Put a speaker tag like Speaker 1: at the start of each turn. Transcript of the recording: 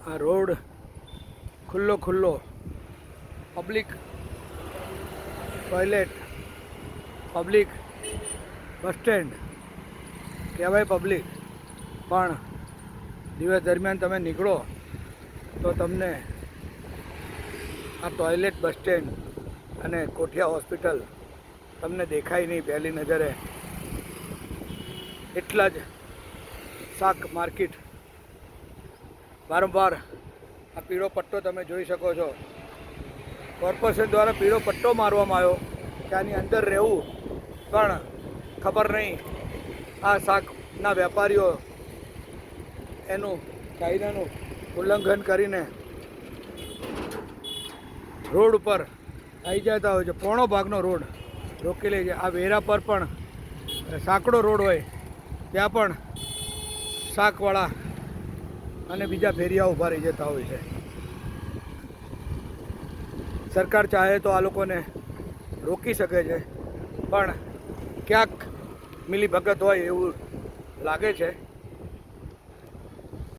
Speaker 1: આ રોડ ખુલ્લો ખુલ્લો public toilet public bus stand કહેવાય પબ્લિક પણ દિવસ દરમિયાન તમે નીકળો તો તમને આ ટોયલેટ બસ સ્ટેન્ડ અને કોઠિયા હોસ્પિટલ તમને દેખાય નહીં પહેલી નજરે. એટલા જ શાક માર્કેટ વારંવાર આ પીળો પટ્ટો તમે જોઈ શકો છો. કોર્પોરેશન દ્વારા પીળો પટ્ટો મારવામાં આવ્યો આની અંદર રહેવું પણ ખબર નહીં. આ શાકના વેપારીઓ એનું કાયદાનું ઉલ્લંઘન કરીને રોડ ઉપર આવી જતા હોય છે. પોણો ભાગનો રોડ રોકી લે છે. આ વેરા પર પણ સાંકડો રોડ હોય ત્યાં પણ શાકવાળા અને બીજા ફેરિયા ઊભા રહી જતા હોય છે. સરકાર ચાહે તો આ લોકોને રોકી શકે છે, પણ ક્યાંક મિલી ભગત હોય એવું લાગે છે.